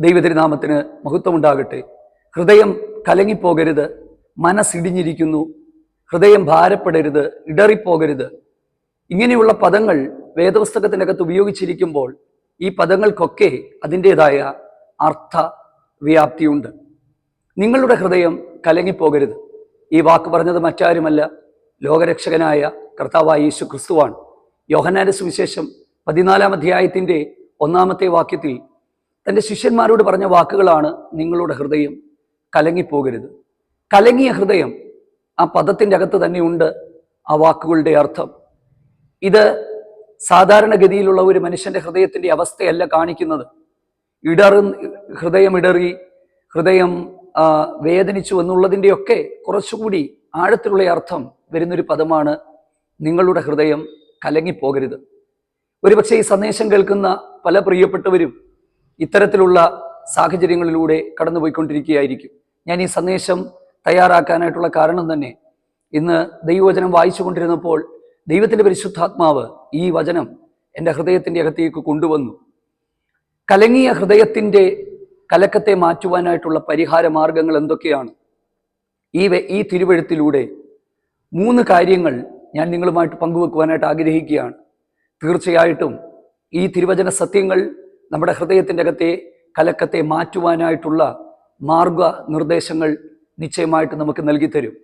ദൈവതിരുനാമത്തിന് മഹത്വമുണ്ടാകട്ടെ. ഹൃദയം കലങ്ങിപ്പോകരുത് മനസ്സിടിഞ്ഞിരിക്കുന്നു. ഹൃദയം ഭാരപ്പെടരുത് ഇടറിപ്പോകരുത്. ഇങ്ങനെയുള്ള പദങ്ങൾ വേദപുസ്തകത്തിനകത്ത് ഉപയോഗിച്ചിരിക്കുമ്പോൾ ഈ പദങ്ങൾക്കൊക്കെ അതിന്റെതായ അർത്ഥ വ്യാപ്തിയുണ്ട് നിങ്ങളുടെ ഹൃദയം കലങ്ങിപ്പോകരുത്. ഈ വാക്ക് പറഞ്ഞത് മറ്റാരുമല്ല ലോകരക്ഷകനായ കർത്താവായ യേശു ക്രിസ്തുവാണ് യോഹനാന്റെ സുവിശേഷം പതിനാലാം അധ്യായത്തിന്റെ ഒന്നാമത്തെ വാക്യത്തിൽ തന്റെ ശിഷ്യന്മാരോട് പറഞ്ഞ വാക്കുകളാണ് നിങ്ങളുടെ ഹൃദയം കലങ്ങിപ്പോകരുത്. കലങ്ങിയ ഹൃദയം ആ പദത്തിന്റെ അകത്ത് തന്നെയുണ്ട് ആ വാക്കുകളുടെ അർത്ഥം. ഇത് സാധാരണഗതിയിലുള്ള ഒരു മനുഷ്യന്റെ ഹൃദയത്തിന്റെ അവസ്ഥയല്ല കാണിക്കുന്നത്. ഇടറി ഹൃദയം ഇടറി ഹൃദയം വേദനിച്ചു എന്നുള്ളതിന്റെയൊക്കെ കുറച്ചുകൂടി ആഴത്തിലുള്ള അർത്ഥം വരുന്നൊരു പദമാണ് നിങ്ങളുടെ ഹൃദയം കലങ്ങിപ്പോകരുത്. ഒരുപക്ഷെ ഈ സന്ദേശം കേൾക്കുന്ന പല പ്രിയപ്പെട്ടവരും ഇത്തരത്തിലുള്ള സാഹചര്യങ്ങളിലൂടെ കടന്നുപോയിക്കൊണ്ടിരിക്കുകയായിരിക്കും. ഞാൻ ഈ സന്ദേശം തയ്യാറാക്കാനായിട്ടുള്ള കാരണം തന്നെ ഇന്ന് ദൈവവചനം വായിച്ചു കൊണ്ടിരുന്നപ്പോൾ ദൈവത്തിന്റെ പരിശുദ്ധാത്മാവ് ഈ വചനം എന്റെ ഹൃദയത്തിന്റെ അകത്തേക്ക് കൊണ്ടുവന്നു. കലങ്ങിയ ഹൃദയത്തിന്റെ കലക്കത്തെ മാറ്റുവാനായിട്ടുള്ള പരിഹാര മാർഗങ്ങൾ എന്തൊക്കെയാണ്? ഈ ഈ തിരുവഴുത്തിലൂടെ മൂന്ന് കാര്യങ്ങൾ ഞാൻ നിങ്ങളുമായിട്ട് പങ്കുവെക്കുവാനായിട്ട് ആഗ്രഹിക്കുകയാണ്. തീർച്ചയായിട്ടും ഈ തിരുവചന സത്യങ്ങൾ നമ്മുടെ ഹൃദയത്തിന്റെ അകത്തെ കലക്കത്തെ മാറ്റുവാനായിട്ടുള്ള മാർഗ നിർദ്ദേശങ്ങൾ നിശ്ചയമായിട്ട് നമുക്ക് നൽകി തരും.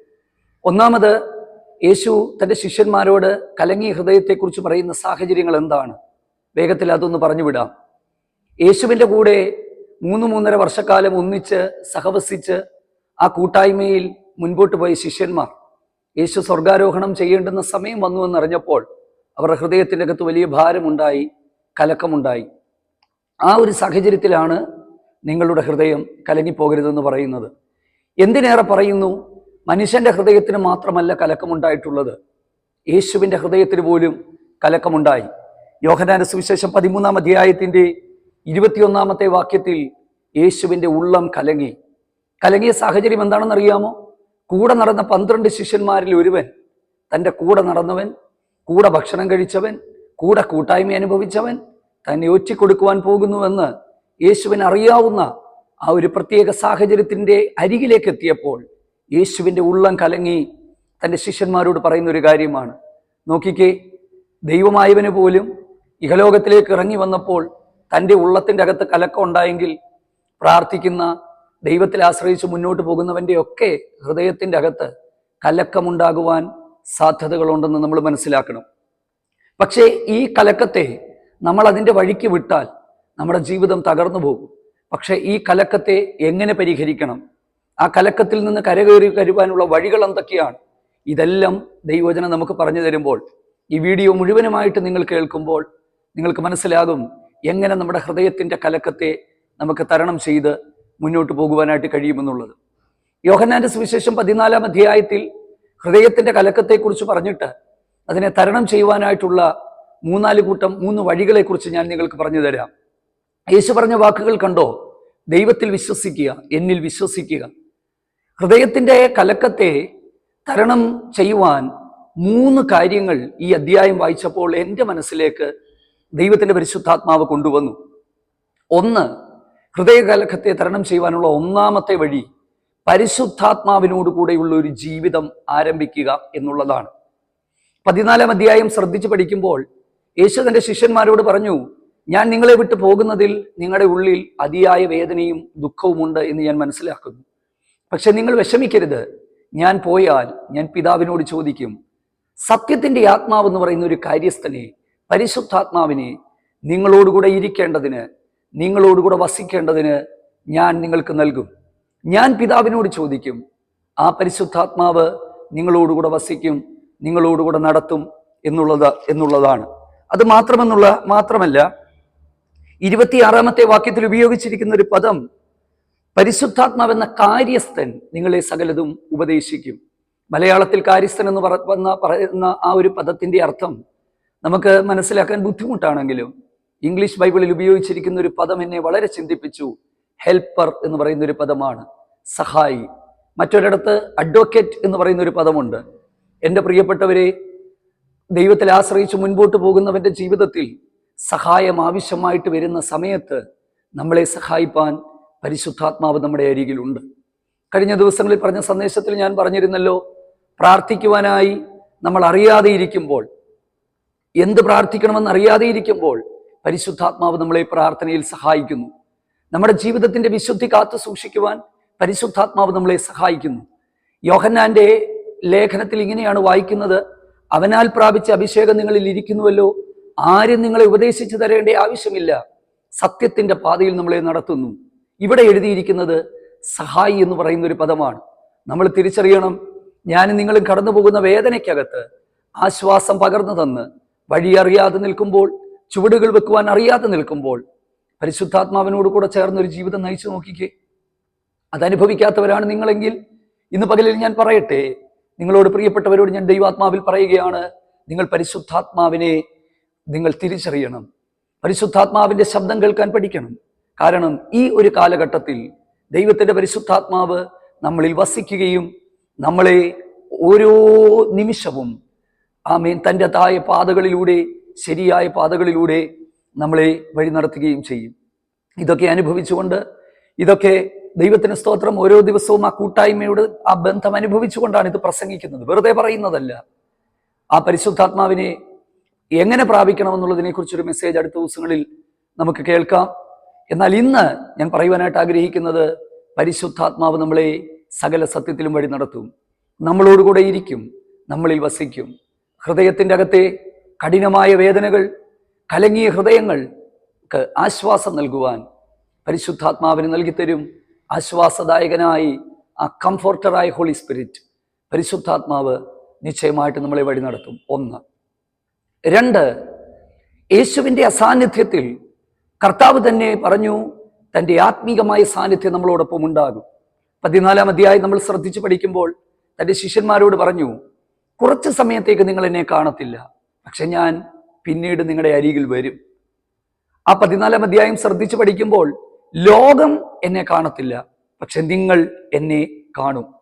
ഒന്നാമത് യേശു തന്റെ ശിഷ്യന്മാരോട് കലങ്ങിയ ഹൃദയത്തെക്കുറിച്ച് പറയുന്ന സാഹചര്യങ്ങൾ എന്താണ്? വേഗത്തിൽ അതൊന്ന് പറഞ്ഞു വിടാം. യേശുവിന്റെ കൂടെ മൂന്ന് മൂന്നര വർഷക്കാലം ഒന്നിച്ച് സഹവസിച്ച് ആ കൂട്ടായ്മയിൽ മുൻപോട്ട് പോയ ശിഷ്യന്മാർ യേശു സ്വർഗാരോഹണം ചെയ്യേണ്ടുന്ന സമയം വന്നു എന്നറിഞ്ഞപ്പോൾ അവരുടെ ഹൃദയത്തിന്റെ അകത്ത് വലിയ ഭാരമുണ്ടായി കലക്കമുണ്ടായി. ആ ഒരു സാഹചര്യത്തിലാണ് നിങ്ങളുടെ ഹൃദയം കലങ്ങിപ്പോകരുതെന്ന് പറയുന്നത്. എന്തിനേറെ പറയുന്നു? മനുഷ്യന്റെ ഹൃദയത്തിന് മാത്രമല്ല കലക്കമുണ്ടായിട്ടുള്ളത്. യേശുവിന്റെ ഹൃദയത്തിന് പോലും കലക്കമുണ്ടായി. യോഹനാന സുവിശേഷം പതിമൂന്നാം അധ്യായത്തിന്റെ ഇരുപത്തിയൊന്നാമത്തെ വാക്യത്തിൽ യേശുവിന്റെ ഉള്ളം കലങ്ങി. കലങ്ങിയ സാഹചര്യം എന്താണെന്ന് അറിയാമോ കൂടെ നടന്ന പന്ത്രണ്ട് ശിഷ്യന്മാരിൽ ഒരുവൻ തന്റെ കൂടെ നടന്നവൻ കൂടെ ഭക്ഷണം കഴിച്ചവൻ കൂടെ കൂട്ടായ്മ അനുഭവിച്ചവൻ തന്നെ ഒറ്റിക്കൊടുക്കുവാൻ പോകുന്നുവെന്ന് യേശുവിന് അറിയാവുന്ന ആ ഒരു പ്രത്യേക സാഹചര്യത്തിന്റെ അരികിലേക്ക് എത്തിയപ്പോൾ യേശുവിന്റെ ഉള്ളം കലങ്ങി തന്റെ ശിഷ്യന്മാരോട് പറയുന്ന ഒരു കാര്യമാണ്. നോക്കിക്കേ ദൈവമായവന് പോലും ഇഹലോകത്തിലേക്ക് ഇറങ്ങി വന്നപ്പോൾ തന്റെ ഉള്ളത്തിന്റെ അകത്ത് കലക്കം ഉണ്ടായെങ്കിൽ പ്രാർത്ഥിക്കുന്ന ദൈവത്തിൽ ആശ്രയിച്ച് മുന്നോട്ട് പോകുന്നവന്റെ ഒക്കെ ഹൃദയത്തിന്റെ അകത്ത് കലക്കമുണ്ടാകുവാൻ സാധ്യതകളുണ്ടെന്ന് നമ്മൾ മനസ്സിലാക്കണം. പക്ഷേ ഈ കലക്കത്തെ നമ്മൾ അതിന്റെ വഴിക്ക് വിട്ടാൽ നമ്മുടെ ജീവിതം തകർന്നു പോകും. പക്ഷേ ഈ കലക്കത്തെ എങ്ങനെ പരിഹരിക്കണം? ആ കലക്കത്തിൽ നിന്ന് കരകയറി കരുവാനുള്ള വഴികൾ എന്തൊക്കെയാണ്? ഇതെല്ലാം ദൈവവചനം നമുക്ക് പറഞ്ഞു തരുമ്പോൾ ഈ വീഡിയോ മുഴുവനുമായിട്ട് നിങ്ങൾ കേൾക്കുമ്പോൾ നിങ്ങൾക്ക് മനസ്സിലാകും എങ്ങനെ നമ്മുടെ ഹൃദയത്തിന്റെ കലക്കത്തെ നമുക്ക് തരണം ചെയ്ത് മുന്നോട്ട് പോകുവാനായിട്ട് കഴിയുമെന്നുള്ളത്. യോഹന്നാന്റെ സുവിശേഷം പതിനാലാം അധ്യായത്തിൽ ഹൃദയത്തിന്റെ കലക്കത്തെക്കുറിച്ച് പറഞ്ഞിട്ട് അതിനെ തരണം ചെയ്യുവാനായിട്ടുള്ള മൂന്നാൽ കൂട്ടം മൂന്ന് വഴികളെക്കുറിച്ച് ഞാൻ നിങ്ങൾക്ക് പറഞ്ഞു തരാം. യേശു പറഞ്ഞ വാക്കുകൾ കണ്ടോ? ദൈവത്തിൽ വിശ്വസിക്കുക എന്നിൽ വിശ്വസിക്കുക. ഹൃദയത്തിന്റെ കലക്കത്തെ തരണം ചെയ്യുവാൻ മൂന്ന് കാര്യങ്ങൾ ഈ അധ്യായം വായിച്ചപ്പോൾ എന്റെ മനസ്സിലേക്ക് ദൈവത്തിന്റെ പരിശുദ്ധാത്മാവ് കൊണ്ടുവന്നു. ഒന്ന് ഹൃദയകലക്കത്തെ തരണം ചെയ്യുവാനുള്ള ഒന്നാമത്തെ വഴി പരിശുദ്ധാത്മാവിനോട് കൂടെയുള്ള ഒരു ജീവിതം ആരംഭിക്കുക എന്നുള്ളതാണ്. പതിനാലാം അധ്യായം ശ്രദ്ധിച്ചു പഠിക്കുമ്പോൾ യേശു തന്റെ ശിഷ്യന്മാരോട് പറഞ്ഞു ഞാൻ നിങ്ങളെ വിട്ടു പോകുന്നതിൽ നിങ്ങളുടെ ഉള്ളിൽ അതിയായ വേദനയും ദുഃഖവുമുണ്ട് എന്ന് ഞാൻ മനസ്സിലാക്കുന്നു. പക്ഷെ നിങ്ങൾ വിഷമിക്കരുത്. ഞാൻ പോയാൽ ഞാൻ പിതാവിനോട് ചോദിക്കും സത്യത്തിന്റെ ആത്മാവ് എന്ന് പറയുന്ന ഒരു കാര്യസ്ഥനെ പരിശുദ്ധാത്മാവിനെ നിങ്ങളോടുകൂടെ ഇരിക്കേണ്ടതിന് നിങ്ങളോടുകൂടെ വസിക്കേണ്ടതിന് ഞാൻ നിങ്ങൾക്ക് നൽകും. ഞാൻ പിതാവിനോട് ചോദിക്കും ആ പരിശുദ്ധാത്മാവ് നിങ്ങളോടുകൂടെ വസിക്കും നിങ്ങളോടുകൂടെ നടത്തും എന്നുള്ളത് എന്നുള്ളതാണ്. അത് മാത്രമെന്നുള്ള മാത്രമല്ല ഇരുപത്തിയാറാമത്തെ വാക്യത്തിൽ ഉപയോഗിച്ചിരിക്കുന്ന ഒരു പദം പരിശുദ്ധാത്മാവെന്ന കാര്യസ്ഥൻ നിങ്ങളെ സകലതും ഉപദേശിക്കും. മലയാളത്തിൽ കാര്യസ്ഥൻ എന്ന് പറഞ്ഞ പറയുന്ന ആ ഒരു പദത്തിന്റെ അർത്ഥം നമുക്ക് മനസ്സിലാക്കാൻ ബുദ്ധിമുട്ടാണെങ്കിലും ഇംഗ്ലീഷ് ബൈബിളിൽ ഉപയോഗിച്ചിരിക്കുന്ന ഒരു പദം എന്നെ വളരെ ചിന്തിപ്പിച്ചു. ഹെൽപ്പർ എന്ന് പറയുന്ന ഒരു പദമാണ്. സഹായി. മറ്റൊരിടത്ത് അഡ്വക്കേറ്റ് എന്ന് പറയുന്ന ഒരു പദമുണ്ട്. എന്റെ പ്രിയപ്പെട്ടവരെ ദൈവത്തിൽ ആശ്രയിച്ച് മുൻപോട്ട് പോകുന്നവന്റെ ജീവിതത്തിൽ സഹായം ആവശ്യമായിട്ട് വരുന്ന സമയത്ത് നമ്മളെ സഹായിപ്പാൻ പരിശുദ്ധാത്മാവ് നമ്മുടെ അരികിലുണ്ട്. കഴിഞ്ഞ ദിവസങ്ങളിൽ പറഞ്ഞ സന്ദേശത്തിൽ ഞാൻ പറഞ്ഞിരുന്നല്ലോ പ്രാർത്ഥിക്കുവാനായി നമ്മൾ അറിയാതെ ഇരിക്കുമ്പോൾ എന്ത് പ്രാർത്ഥിക്കണമെന്ന് അറിയാതെ ഇരിക്കുമ്പോൾ പരിശുദ്ധാത്മാവ് നമ്മളെ പ്രാർത്ഥനയിൽ സഹായിക്കുന്നു. നമ്മുടെ ജീവിതത്തിന്റെ വിശുദ്ധി കാത്തു സൂക്ഷിക്കുവാൻ പരിശുദ്ധാത്മാവ് നമ്മളെ സഹായിക്കുന്നു. യോഹന്നാന്റെ ലേഖനത്തിൽ ഇങ്ങനെയാണ് വായിക്കുന്നത് അവനാൽ പ്രാപിച്ച അഭിഷേകം നിങ്ങളിൽ ഇരിക്കുന്നുവല്ലോ ആരും നിങ്ങളെ ഉപദേശിച്ചു തരേണ്ട ആവശ്യമില്ല സത്യത്തിന്റെ പാതയിൽ നമ്മളെ നടത്തുന്നു. ഇവിടെ എഴുതിയിരിക്കുന്നത് സഹായി എന്ന് പറയുന്ന ഒരു പദമാണ്. നമ്മൾ തിരിച്ചറിയണം ഞാനും നിങ്ങളും കടന്നു പോകുന്ന വേദനയ്ക്കകത്ത് ആശ്വാസം പകർന്നു തന്ന് വഴി അറിയാതെ നിൽക്കുമ്പോൾ ചുവടുകൾ വെക്കുവാൻ അറിയാതെ നിൽക്കുമ്പോൾ പരിശുദ്ധാത്മാവിനോട് കൂടെ ചേർന്ന് ഒരു ജീവിതം നയിച്ചു നോക്കിക്കേ. അതനുഭവിക്കാത്തവരാണ് നിങ്ങളെങ്കിൽ ഇന്ന് പകലിൽ ഞാൻ പറയട്ടെ. നിങ്ങളോട് പ്രിയപ്പെട്ടവരോട് ഞാൻ ദൈവാത്മാവിൽ പറയുകയാണ് നിങ്ങൾ പരിശുദ്ധാത്മാവിനെ നിങ്ങൾ തിരിച്ചറിയണം. പരിശുദ്ധാത്മാവിന്റെ ശബ്ദം കേൾക്കാൻ പഠിക്കണം. കാരണം ഈ ഒരു കാലഘട്ടത്തിൽ ദൈവത്തിന്റെ പരിശുദ്ധാത്മാവ് നമ്മളിൽ വസിക്കുകയും നമ്മളെ ഓരോ നിമിഷവും ആമേൻ തന്റെ തായ പാതകളിലൂടെ ശരിയായ പാതകളിലൂടെ നമ്മളെ വഴി നടത്തുകയും ചെയ്യും. ഇതൊക്കെ അനുഭവിച്ചുകൊണ്ട് ഇതൊക്കെ ദൈവത്തിന് സ്തോത്രം ഓരോ ദിവസവും ആ കൂട്ടായ്മയോട് ആ ബന്ധം അനുഭവിച്ചുകൊണ്ടാണ് ഇത് പ്രസംഗിക്കുന്നത്. വെറുതെ പറയുന്നതല്ല. ആ പരിശുദ്ധാത്മാവിനെ എങ്ങനെ പ്രാപിക്കണമെന്നുള്ളതിനെ കുറിച്ചൊരു മെസ്സേജ് അടുത്ത ദിവസങ്ങളിൽ നമുക്ക് കേൾക്കാം. എന്നാൽ ഇന്ന് ഞാൻ പറയുവാനായിട്ട് ആഗ്രഹിക്കുന്നത് പരിശുദ്ധാത്മാവ് നമ്മളെ സകല സത്യത്തിലും വഴി നടത്തും. നമ്മളോടുകൂടെ ഇരിക്കും. നമ്മളിൽ വസിക്കും. ഹൃദയത്തിന്റെ അകത്തെ കഠിനമായ വേദനകൾ കലങ്ങിയ ഹൃദയങ്ങൾക്ക് ആശ്വാസം നൽകുവാൻ പരിശുദ്ധാത്മാവിന് നൽകിത്തരും ആശ്വാസദായകനായി ആ കംഫോർട്ടറായ ഹോളി സ്പിരിറ്റ് പരിശുദ്ധാത്മാവ് നിശ്ചയമായിട്ട് നമ്മളെ വഴി നടത്തും. ഒന്ന്. രണ്ട് യേശുവിന്റെ അസാന്നിധ്യത്തിൽ കർത്താവ് തന്നെ പറഞ്ഞു തന്റെ ആത്മീകമായ സാന്നിധ്യം നമ്മളോടൊപ്പം ഉണ്ടാകും. പതിനാലാം അധ്യായം നമ്മൾ ശ്രദ്ധിച്ചു പഠിക്കുമ്പോൾ തന്റെ ശിഷ്യന്മാരോട് പറഞ്ഞു കുറച്ച് സമയത്തേക്ക് നിങ്ങൾ എന്നെ കാണത്തില്ല. പക്ഷെ ഞാൻ പിന്നീട് നിങ്ങളുടെ അരികിൽ വരും. ആ പതിനാലാം അധ്യായം ശ്രദ്ധിച്ചു പഠിക്കുമ്പോൾ ലോകം എന്നെ കാണത്തില്ല പക്ഷെ നിങ്ങൾ എന്നെ കാണും.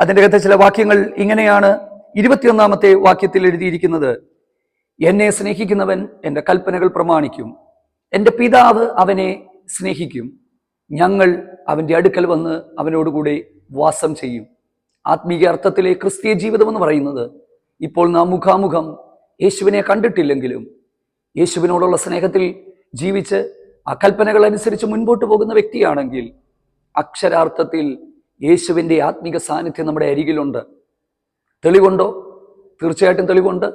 അതിന്റെ അകത്തെ ചില വാക്യങ്ങൾ ഇങ്ങനെയാണ് ഇരുപത്തിയൊന്നാമത്തെ വാക്യത്തിൽ എഴുതിയിരിക്കുന്നത്. എന്നെ സ്നേഹിക്കുന്നവൻ എന്റെ കൽപ്പനകൾ പ്രമാണിക്കും. എന്റെ പിതാവ് അവനെ സ്നേഹിക്കും. ഞങ്ങൾ അവന്റെ അടുക്കൽ വന്ന് അവനോടുകൂടെ വാസം ചെയ്യും. ആത്മീയ അർത്ഥത്തിലെ ക്രിസ്തീയ ജീവിതം എന്ന് പറയുന്നത് ഇപ്പോൾ നാം മുഖാമുഖം യേശുവിനെ കണ്ടിട്ടില്ലെങ്കിലും യേശുവിനോടുള്ള സ്നേഹത്തിൽ ജീവിച്ച് ആ കൽപ്പനകൾ അനുസരിച്ച് മുൻപോട്ട് പോകുന്ന വ്യക്തിയാണെങ്കിൽ അക്ഷരാർത്ഥത്തിൽ യേശുവിന്റെ ആത്മിക സാന്നിധ്യം നമ്മുടെ അരികിലുണ്ട്. തെളിവുണ്ടോ? തീർച്ചയായിട്ടും തെളിവുണ്ട്.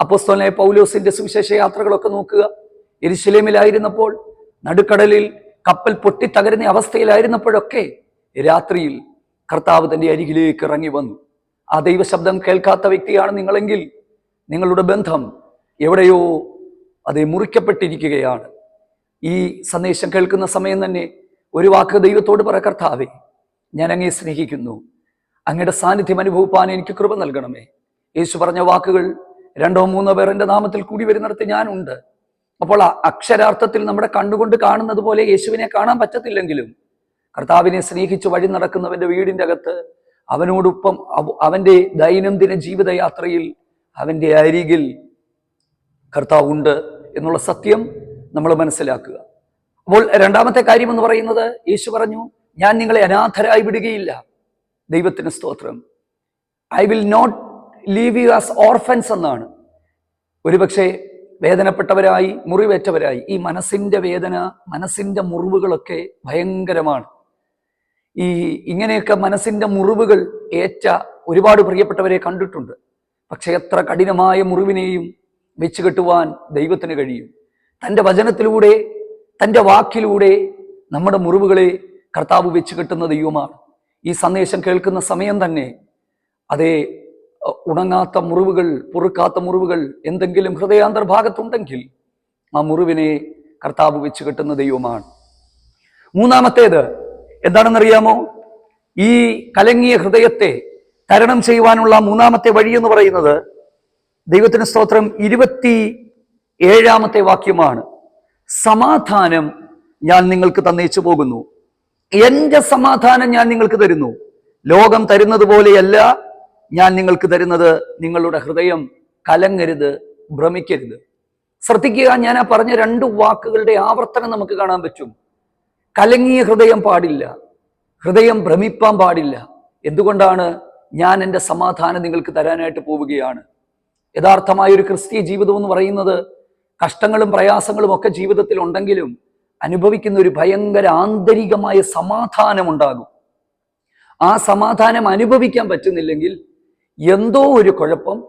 അപ്പോസ്തോലായ പൗലോസിന്റെ സുവിശേഷ യാത്രകളൊക്കെ നോക്കുക. എരിശിലേമിലായിരുന്നപ്പോൾ നടുക്കടലിൽ കപ്പൽ പൊട്ടിത്തകരുന്ന അവസ്ഥയിലായിരുന്നപ്പോഴൊക്കെ രാത്രിയിൽ കർത്താവ് തന്റെ അരികിലേക്ക് ഇറങ്ങി വന്നു. ആ ദൈവശബ്ദം കേൾക്കാത്ത വ്യക്തിയാണ് നിങ്ങളെങ്കിൽ നിങ്ങളുടെ ബന്ധം എവിടെയോ അത് മുറിക്കപ്പെട്ടിരിക്കുകയാണ്. ഈ സന്ദേശം കേൾക്കുന്ന സമയം തന്നെ ഒരു വാക്ക് ദൈവത്തോട് പറ കർത്താവേ ഞാൻ അങ്ങേ സ്നേഹിക്കുന്നു. അങ്ങയുടെ സാന്നിധ്യം അനുഭവിപ്പാൻ എനിക്ക് കൃപ നൽകണമേ. യേശു പറഞ്ഞ വാക്കുകൾ രണ്ടോ മൂന്നോ പേർ എന്റെ നാമത്തിൽ കൂടി വരുന്നിടത്ത് ഞാനുണ്ട്. അപ്പോൾ അക്ഷരാർത്ഥത്തിൽ നമ്മുടെ കണ്ണുകൊണ്ട് കാണുന്നത് പോലെ യേശുവിനെ കാണാൻ പറ്റത്തില്ലെങ്കിലും കർത്താവിനെ സ്നേഹിച്ച് വഴി നടക്കുന്നവന്റെ വീടിന്റെ അകത്ത് അവനോടൊപ്പം അവന്റെ ദൈനംദിന ജീവിതയാത്രയിൽ അവന്റെ അരികിൽ കർത്താവ് ഉണ്ട് എന്നുള്ള സത്യം നമ്മൾ മനസ്സിലാക്കുക. അപ്പോൾ രണ്ടാമത്തെ കാര്യം എന്ന് പറയുന്നത് യേശു പറഞ്ഞു ഞാൻ നിങ്ങളെ അനാഥരായി വിടുകയില്ല. ദൈവത്തിന് സ്തോത്രം. I will not leave you as orphans എന്നാണ്. ഒരുപക്ഷെ വേദനപ്പെട്ടവരായി മുറിവേറ്റവരായി ഈ മനസ്സിന്റെ വേദന മനസ്സിന്റെ മുറിവുകളൊക്കെ ഭയങ്കരമാണ്. ഈ ഇങ്ങനെയൊക്കെ മനസ്സിന്റെ മുറിവുകൾ ഏറ്റ ഒരുപാട് പ്രിയപ്പെട്ടവരെ കണ്ടിട്ടുണ്ട്. പക്ഷെ എത്ര കഠിനമായ മുറിവിനെയും വെച്ച് കെട്ടുവാൻ ദൈവത്തിന് കഴിയും. തന്റെ വചനത്തിലൂടെ തന്റെ വാക്കിലൂടെ നമ്മുടെ മുറിവുകളെ കർത്താവ് വെച്ച് കെട്ടുന്ന ദൈവമാണ്. ഈ സന്ദേശം കേൾക്കുന്ന സമയം തന്നെ അതേ ഉണങ്ങാത്ത മുറിവുകൾ പൊറുക്കാത്ത മുറിവുകൾ എന്തെങ്കിലും ഹൃദയാന്തർഭാഗത്തുണ്ടെങ്കിൽ ആ മുറിവിനെ കർത്താവ് വെച്ച് കെട്ടുന്ന ദൈവമാണ്. മൂന്നാമത്തേത് എന്താണെന്നറിയാമോ? ഈ കലങ്ങിയ ഹൃദയത്തെ തരണം ചെയ്യുവാനുള്ള മൂന്നാമത്തെ വഴി എന്ന് പറയുന്നത് ദൈവത്തിന് സ്തോത്രം ഇരുപത്തി ഏഴാമത്തെ വാക്യമാണ് സമാധാനം ഞാൻ നിങ്ങൾക്ക് തന്നയിച്ചു പോകുന്നു. എന്റെ സമാധാനം ഞാൻ നിങ്ങൾക്ക് തരുന്നു. ലോകം തരുന്നത് പോലെയല്ല ഞാൻ നിങ്ങൾക്ക് തരുന്നത്. നിങ്ങളുടെ ഹൃദയം കലങ്ങരുത് ഭ്രമിക്കരുത്. ശ്രദ്ധിക്കുക ഞാൻ ആ പറഞ്ഞ രണ്ട് വാക്കുകളുടെ ആവർത്തനം നമുക്ക് കാണാൻ പറ്റും. കലങ്ങിയ ഹൃദയം പാടില്ല. ഹൃദയം ഭ്രമിപ്പാൻ പാടില്ല. എന്തുകൊണ്ടാണ് ഞാൻ എന്റെ സമാധാനം നിങ്ങൾക്ക് തരാനായിട്ട് പോവുകയാണ്. യഥാർത്ഥമായ ഒരു ക്രിസ്തീയ ജീവിതം എന്ന് പറയുന്നത് കഷ്ടങ്ങളും പ്രയാസങ്ങളും ഒക്കെ ജീവിതത്തിൽ ഉണ്ടെങ്കിലും അനുഭവിക്കുന്ന ഒരു ഭയങ്കര ആന്തരികമായ സമാധാനം ഉണ്ടാകും. ആ സമാധാനം അനുഭവിക്കാൻ പറ്റുന്നില്ലെങ്കിൽ എന്തോ ഒരു കുഴപ്പം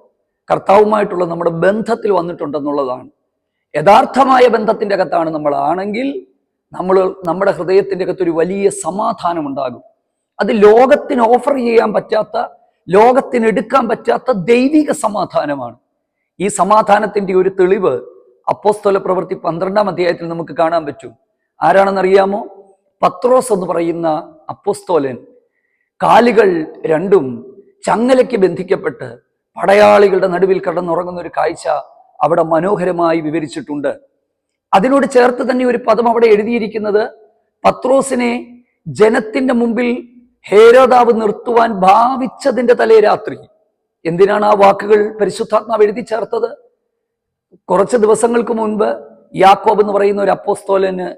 കർത്താവുമായിട്ടുള്ള നമ്മുടെ ബന്ധത്തിൽ വന്നിട്ടുണ്ടെന്നുള്ളതാണ്. യഥാർത്ഥമായ ബന്ധത്തിന്റെ അകത്താണ് നമ്മൾ ആണെങ്കിൽ നമ്മൾ നമ്മുടെ ഹൃദയത്തിന്റെ അകത്തൊരു വലിയ സമാധാനം ഉണ്ടാകും. അത് ലോകത്തിന് ഓഫർ ചെയ്യാൻ പറ്റാത്ത ലോകത്തിന് എടുക്കാൻ പറ്റാത്ത ദൈവിക സമാധാനമാണ്. ഈ സമാധാനത്തിന്റെ ഒരു തെളിവ് അപ്പോസ്തല പ്രവൃത്തി പന്ത്രണ്ടാം അധ്യായത്തിൽ നമുക്ക് കാണാൻ പറ്റും. ആരാണെന്നറിയാമോ? പത്രോസ് എന്ന് പറയുന്ന അപ്പോസ്തോലൻ. കാലുകൾ രണ്ടും ചങ്ങലയ്ക്ക് ബന്ധിക്കപ്പെട്ട് പടയാളികളുടെ നടുവിൽ കിടന്നുറങ്ങുന്ന ഒരു കാഴ്ച അവിടെ മനോഹരമായി വിവരിച്ചിട്ടുണ്ട്. അതിനോട് ചേർത്ത് തന്നെ ഒരു പദം അവിടെ എഴുതിയിരിക്കുന്നത് പത്രോസിനെ ജനത്തിന്റെ മുമ്പിൽ ഹേരോദാവ് നിർത്തുവാൻ ഭാവിച്ചതിന്റെ തലേ രാത്രി. എന്തിനാണ് ആ വാക്കുകൾ പരിശുദ്ധാത്മാവ് എഴുതി ചേർത്തത്? കുറച്ച് ദിവസങ്ങൾക്ക് മുൻപ് യാക്കോബ് എന്ന് പറയുന്ന ഒരു അപ്പോസ്തോലന്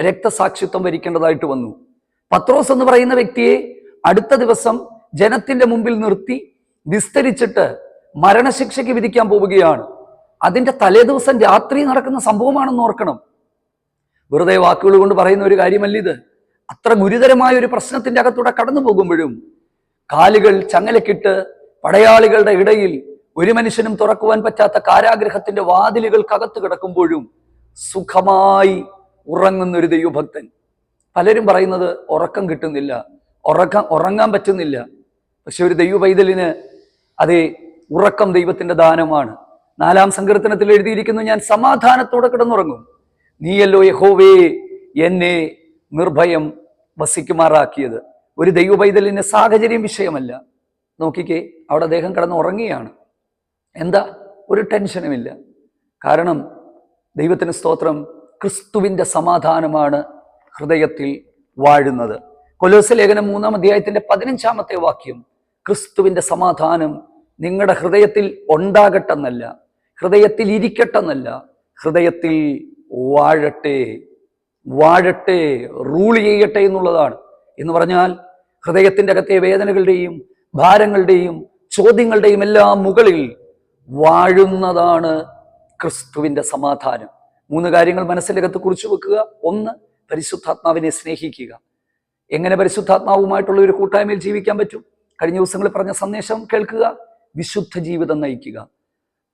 രക്തസാക്ഷിത്വം വരിക്കേണ്ടതായിട്ട് വന്നു. പത്രോസ് എന്ന് പറയുന്ന വ്യക്തിയെ അടുത്ത ദിവസം ജനത്തിന്റെ മുമ്പിൽ നിർത്തി വിസ്തരിച്ചിട്ട് മരണശിക്ഷയ്ക്ക് വിധിക്കാൻ പോവുകയാണ്. അതിന്റെ തലേദിവസം രാത്രി നടക്കുന്ന സംഭവമാണെന്ന് ഓർക്കണം. വെറുതെ വാക്കുകൾ കൊണ്ട് പറയുന്ന ഒരു കാര്യമല്ല ഇത് അത്ര ഗുരുതരമായ ഒരു പ്രശ്നത്തിന്റെ അകത്തൂടെ കടന്നു പോകുമ്പോഴും കാലുകൾ ചങ്ങലക്കിട്ട് പടയാളികളുടെ ഇടയിൽ ഒരു മനുഷ്യനും തുറക്കുവാൻ പറ്റാത്ത കാരാഗ്രഹത്തിന്റെ വാതിലുകൾക്കകത്ത് കിടക്കുമ്പോഴും സുഖമായി ഉറങ്ങുന്ന ഒരു ദൈവഭക്തൻ. പലരും പറയുന്നത് ഉറക്കം കിട്ടുന്നില്ല ഉറക്കം ഉറങ്ങാൻ പറ്റുന്നില്ല. പക്ഷെ ഒരു ദൈവ പൈതലിന് അതെ ഉറക്കം ദൈവത്തിന്റെ ദാനമാണ്. നാലാം സങ്കീർത്തനത്തിൽ എഴുതിയിരിക്കുന്നു ഞാൻ സമാധാനത്തോടെ കിടന്നുറങ്ങും. നീയല്ലോ യഹോവേ എന്നെ നിർഭയം വസിക്കുമാറാക്കിയത്. ഒരു ദൈവ പൈതലിന് സാഹചര്യം വിഷയമല്ല. നോക്കിക്കേ അവിടെ അദ്ദേഹം കിടന്ന് ഉറങ്ങിയാണ് എന്താ? ഒരു ടെൻഷനുമില്ല. കാരണം ദൈവത്തിന് സ്തോത്രം ക്രിസ്തുവിന്റെ സമാധാനമാണ് ഹൃദയത്തിൽ വാഴുന്നത്. കൊലോസ ലേഖനം മൂന്നാം അധ്യായത്തിന്റെ പതിനഞ്ചാമത്തെ വാക്യം ക്രിസ്തുവിന്റെ സമാധാനം നിങ്ങളുടെ ഹൃദയത്തിൽ ഉണ്ടാകട്ടെന്നല്ല ഹൃദയത്തിൽ ഇരിക്കട്ടെന്നല്ല ഹൃദയത്തിൽ വാഴട്ടെ. വാഴട്ടെ റൂൾ ചെയ്യട്ടെ എന്നുള്ളതാണ്. എന്ന് പറഞ്ഞാൽ ഹൃദയത്തിന്റെ അകത്തെ വേദനകളുടെയും ഭാരങ്ങളുടെയും ചോദ്യങ്ങളുടെയും എല്ലാം മുകളിൽ വാഴുന്നതാണ് ക്രിസ്തുവിന്റെ സമാധാനം. മൂന്ന് കാര്യങ്ങൾ മനസ്സിലകത്ത് കുറിച്ചു വെക്കുക. ഒന്ന് പരിശുദ്ധാത്മാവിനെ സ്നേഹിക്കുക. എങ്ങനെ പരിശുദ്ധാത്മാവുമായിട്ടുള്ള ഒരു കൂട്ടായ്മയിൽ ജീവിക്കാൻ പറ്റും? കഴിഞ്ഞ ദിവസങ്ങളിൽ പറഞ്ഞ സന്ദേശം കേൾക്കുക വിശുദ്ധ ജീവിതം നയിക്കുക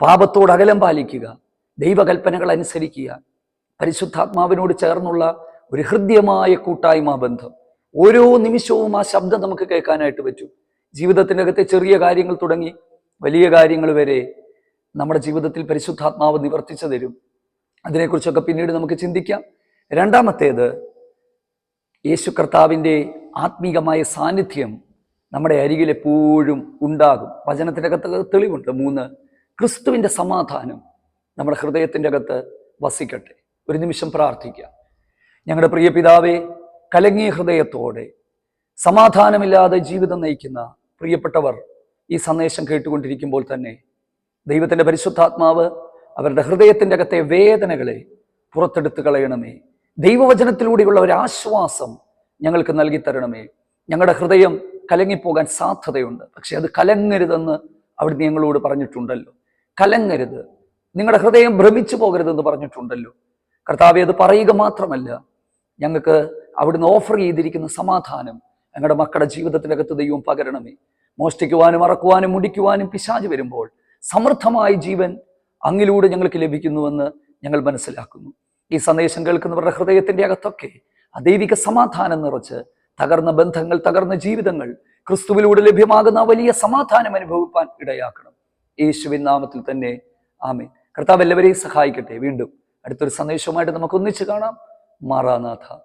പാപത്തോട് അകലം പാലിക്കുക ദൈവകൽപ്പനകൾ അനുസരിക്കുക പരിശുദ്ധാത്മാവിനോട് ചേർന്നുള്ള ഒരു ഹൃദ്യമായ കൂട്ടായ്മ ബന്ധം. ഓരോ നിമിഷവും ആ ശബ്ദം നമുക്ക് കേൾക്കാനായിട്ട് പറ്റും. ജീവിതത്തിന്റെ അകത്തെ ചെറിയ കാര്യങ്ങൾ തുടങ്ങി വലിയ കാര്യങ്ങൾ വരെ നമ്മുടെ ജീവിതത്തിൽ പരിശുദ്ധാത്മാവ് നിവർത്തിച്ചു തരും. അതിനെക്കുറിച്ചൊക്കെ പിന്നീട് നമുക്ക് ചിന്തിക്കാം. രണ്ടാമത്തേത് യേശു കർത്താവിന്റെ ആത്മീകമായ സാന്നിധ്യം നമ്മുടെ അരികിൽ എപ്പോഴും ഉണ്ടാകും. വചനത്തിന്റെ അകത്ത് തെളിവുണ്ട്. മൂന്ന് ക്രിസ്തുവിന്റെ സമാധാനം നമ്മുടെ ഹൃദയത്തിന്റെ അകത്ത് വസിക്കട്ടെ. ഒരു നിമിഷം പ്രാർത്ഥിക്കാം ഞങ്ങളുടെ പ്രിയ പിതാവെ കലങ്ങിയ ഹൃദയത്തോടെ സമാധാനമില്ലാതെ ജീവിതം നയിക്കുന്ന പ്രിയപ്പെട്ടവർ ഈ സന്ദേശം കേട്ടുകൊണ്ടിരിക്കുമ്പോൾ തന്നെ ദൈവത്തിന്റെ പരിശുദ്ധാത്മാവ് അവരുടെ ഹൃദയത്തിന്റെ അകത്തെ വേദനകളെ പുറത്തെടുത്ത് കളയണമേ. ദൈവവചനത്തിലൂടെയുള്ള ഒരു ആശ്വാസം ഞങ്ങൾക്ക് നൽകി തരണമേ. ഞങ്ങളുടെ ഹൃദയം കലങ്ങിപ്പോകാൻ സാധ്യതയുണ്ട്. പക്ഷെ അത് കലങ്ങരുതെന്ന് അവിടുന്ന് ഞങ്ങളോട് പറഞ്ഞിട്ടുണ്ടല്ലോ. കലങ്ങരുത്. നിങ്ങളുടെ ഹൃദയം ഭ്രമിച്ചു പോകരുതെന്ന് പറഞ്ഞിട്ടുണ്ടല്ലോ. കർത്താവെ അത് പറയുക മാത്രമല്ല ഞങ്ങൾക്ക് അവിടുന്ന് ഓഫർ ചെയ്തിരിക്കുന്ന സമാധാനം ഞങ്ങളുടെ മക്കളുടെ ജീവിതത്തിനകത്ത് ദൈവം പകരണമേ. മോഷ്ടിക്കുവാനും അറക്കുവാനും മുടിക്കുവാനും പിശാജ് വരുമ്പോൾ സമൃദ്ധമായ ജീവൻ അങ്ങിലൂടെ ഞങ്ങൾക്ക് ലഭിക്കുന്നുവെന്ന് ഞങ്ങൾ മനസ്സിലാക്കുന്നു. ഈ സന്ദേശം കേൾക്കുന്നവരുടെ ഹൃദയത്തിന്റെ അകത്തൊക്കെ ദൈവിക സമാധാനം നിറച്ച് തകർന്ന ബന്ധങ്ങൾ തകർന്ന ജീവിതങ്ങൾ ക്രിസ്തുവിലൂടെ ലഭ്യമാകുന്ന വലിയ സമാധാനം അനുഭവിപ്പാൻ ഇടയാക്കണം. യേശുവിൻ നാമത്തിൽ തന്നെ. ആമേ കർത്താവ് എല്ലാവരെയും സഹായിക്കട്ടെ. വീണ്ടും അടുത്തൊരു സന്ദേശവുമായിട്ട് നമുക്ക് ഒന്നിച്ച് കാണാം. മാറാനാഥ.